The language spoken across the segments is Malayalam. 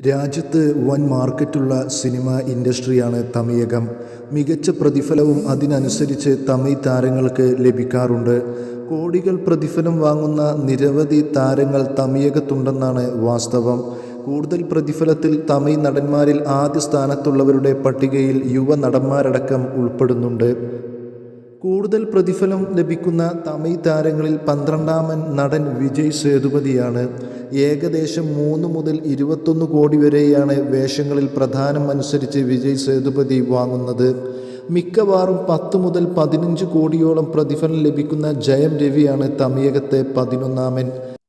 രാജ്യത്ത് വൻ മാർക്കറ്റുള്ള സിനിമ ഇൻഡസ്ട്രിയാണ് തമിഴകം. മികച്ച പ്രതിഫലവും അതിനനുസരിച്ച് തമിഴ് താരങ്ങൾക്ക് ലഭിക്കാറുണ്ട്. കോടികൾ പ്രതിഫലം വാങ്ങുന്ന നിരവധി താരങ്ങൾ തമിഴകത്തുണ്ടെന്നാണ് വാസ്തവം. കൂടുതൽ പ്രതിഫലത്തിൽ തമിഴ് നടന്മാരിൽ ആദ്യ സ്ഥാനത്തുള്ളവരുടെ പട്ടികയിൽ യുവ നടന്മാരടക്കം ഉൾപ്പെടുന്നുണ്ട്. കൂടുതൽ പ്രതിഫലം ലഭിക്കുന്ന തമിഴ് താരങ്ങളിൽ പന്ത്രണ്ടാമൻ നടൻ വിജയ് സേതുപതിയാണ്. ഏകദേശം മൂന്ന് മുതൽ ഇരുപത്തൊന്ന് കോടി വരെയാണ് വേഷങ്ങളിൽ പ്രധാനം അനുസരിച്ച് വിജയ് സേതുപതി വാങ്ങുന്നത്. മിക്കവാറും പത്ത് മുതൽ പതിനഞ്ച് കോടിയോളം പ്രതിഫലം ലഭിക്കുന്ന ജയം രവിയാണ് തമിഴകത്തെ പതിനൊന്നാമൻ.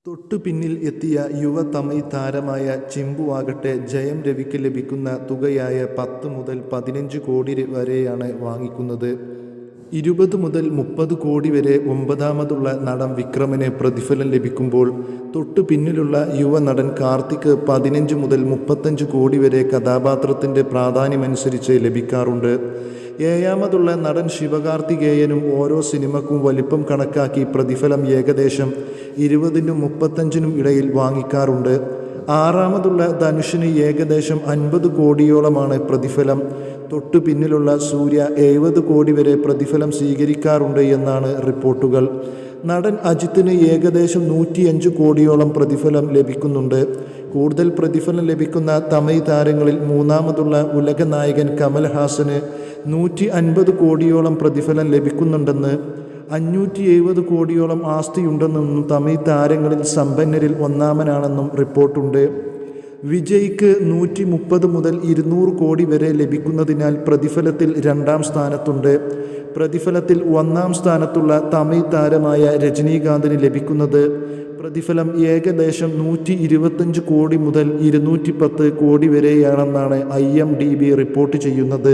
തൊട്ടു പിന്നിൽ എത്തിയ യുവ തമിഴ് താരമായ ചിമ്പു ആകട്ടെ ജയം രവിക്ക് ലഭിക്കുന്ന തുകയായ പത്ത് മുതൽ പതിനഞ്ച് കോടി വരെയാണ് വാങ്ങിക്കുന്നത്. ഇരുപത് മുതൽ മുപ്പത് കോടി വരെ ഒമ്പതാമതുള്ള നടൻ വിക്രമന് പ്രതിഫലം ലഭിക്കുമ്പോൾ തൊട്ടു പിന്നിലുള്ള യുവ നടൻ കാർത്തിക് പതിനഞ്ച് മുതൽ മുപ്പത്തഞ്ച് കോടി വരെ കഥാപാത്രത്തിന്റെ പ്രാധാന്യമനുസരിച്ച് ലഭിക്കാറുണ്ട്. ഏഴാമതുള്ള നടൻ ശിവകാർത്തികേയനും ഓരോ സിനിമക്കും വലിപ്പം കണക്കാക്കി പ്രതിഫലം ഏകദേശം ഇരുപതിനും മുപ്പത്തഞ്ചിനും ഇടയിൽ വാങ്ങിക്കാറുണ്ട്. ആറാമതുള്ള ധനുഷിന് ഏകദേശം അൻപത് കോടിയോളമാണ് പ്രതിഫലം. തൊട്ടു പിന്നിലുള്ള സൂര്യ എഴുപത് കോടി വരെ പ്രതിഫലം സ്വീകരിക്കാറുണ്ട് എന്നാണ് റിപ്പോർട്ടുകൾ. നടൻ അജിത്തിന് ഏകദേശം നൂറ്റിയഞ്ച് കോടിയോളം പ്രതിഫലം ലഭിക്കുന്നുണ്ട്. കൂടുതൽ പ്രതിഫലം ലഭിക്കുന്ന തമിഴ് താരങ്ങളിൽ മൂന്നാമതുള്ള ഉലക നായകൻ കമൽഹാസന് നൂറ്റി അൻപത് കോടിയോളം പ്രതിഫലം ലഭിക്കുന്നുണ്ടെന്ന് അഞ്ഞൂറ്റി എഴുപത് കോടിയോളം ആസ്തിയുണ്ടെന്നും തമിഴ് താരങ്ങളിൽ സമ്പന്നരിൽ ഒന്നാമനാണെന്നും റിപ്പോർട്ടുണ്ട്. വിജയ്ക്ക് നൂറ്റി മുപ്പത് മുതൽ ഇരുന്നൂറ് കോടി വരെ ലഭിക്കുന്നതിനാൽ പ്രതിഫലത്തിൽ രണ്ടാം സ്ഥാനത്തുണ്ട്. പ്രതിഫലത്തിൽ ഒന്നാം സ്ഥാനത്തുള്ള തമിഴ് താരമായ രജനീകാന്തിന് ലഭിക്കുന്നത് പ്രതിഫലം ഏകദേശം നൂറ്റി ഇരുപത്തഞ്ച് കോടി മുതൽ ഇരുന്നൂറ്റി പത്ത് കോടി വരെയാണെന്നാണ് I M D B report ചെയ്യുന്നത്.